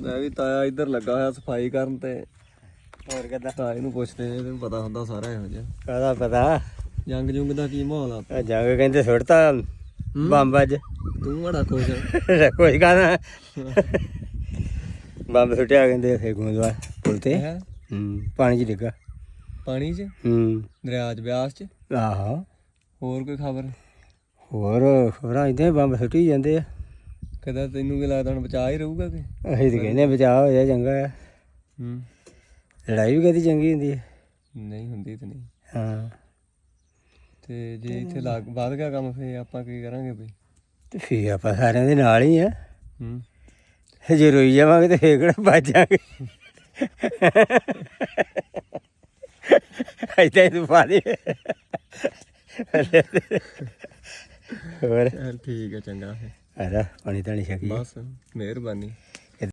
ਮੈਂ ਵੀ ਤਾਇਆ ਇੱਧਰ ਲੱਗਾ ਹੋਇਆ ਸਫ਼ਾਈ ਕਰਨ ਤੇ। ਹੋਰ ਕਿਦਾਂ? ਤਾਏ ਨੂੰ ਪੁੱਛਦੇ ਨੇ ਇਹਨੂੰ ਪਤਾ ਹੁੰਦਾ ਸਾਰਾ ਇਹੋ ਜਿਹਾ। ਕਾਹਦਾ ਪਤਾ? ਜੰਗ ਜੁੰਗ ਦਾ ਕੀ ਮਾਹੌਲ ਆ ਆ ਜੰਗ ਕਹਿੰਦੇ ਸੁੱਟਤਾ ਬੰਬ ਅੱਜ। ਤੂੰ ਬੜਾ ਖੁਸ਼ ਆ। ਕੋਈ ਕਾਹਦਾ ਬੰਬ ਸੁੱਟਿਆ ਕਹਿੰਦੇ ਫੇ ਗੋਂਦਵਾਲ ਪੁਲ ਤੇ। ਹੈਂ? ਹੂੰ ਪਾਣੀ 'ਚ ਡਿੱਗਾ। ਪਾਣੀ 'ਚ? ਹੂੰ। ਦਰਿਆ 'ਚ ਬਿਆਸ 'ਚ? ਆਹੋ। ਹੋਰ ਕੋਈ ਖਬਰ? ਹੋਰ ਹੋਰਾਂ ਇਦਾਂ ਬੰਬ ਸੁੱਟੀ ਜਾਂਦੇ ਆ। ਕਦਾ ਤੈਨੂੰ ਕੀ ਲੱਗਦਾ ਹੁਣ ਬਚਾ ਹੀ ਰਹੂਗਾ ਕਿ? ਅਸੀਂ ਤਾਂ ਕਹਿੰਦੇ ਬਚਾਅ ਹੋ ਜਾ ਚੰਗਾ ਆ। ਹੂੰ। ਲੜਾਈ ਵੀ ਕਦੀ ਚੰਗੀ ਹੁੰਦੀ ਹੈ ਨਹੀਂ ਹੁੰਦੀ ਤੇ ਨਹੀਂ। ਹਾਂ। ਤੇ ਜੇ ਇੱਥੇ ਲੱਗ ਵੱਧ ਗਿਆ ਕੰਮ ਫੇ ਆਪਾਂ ਕੀ ਕਰਾਂਗੇ ਬਈ? ਤੇ ਫੇਰ ਆਪਾਂ ਸਾਰਿਆਂ ਦੇ ਨਾਲ ਹੀ ਆ। ਹੂੰ। ਜੇ ਰੋਈ ਜਾਵਾਂਗੇ ਤੇ ਫੇਰ ਕਿਹੜਾ ਬਚ ਜਾਾਂਗੇ? ਐਦਾਂ ਹੀ ਤੂੰ ਪਾ ਦੇ। ਹੋਰ ਚੱਲ ਠੀਕ ਹੈ ਚੰਗਾ ਫੇ ਆ ਜਾ ਪਾਣੀ ਤਾਂ ਨਹੀਂ ਛਕੀ ਬਸ ਮਿਹਰਬਾਨੀ।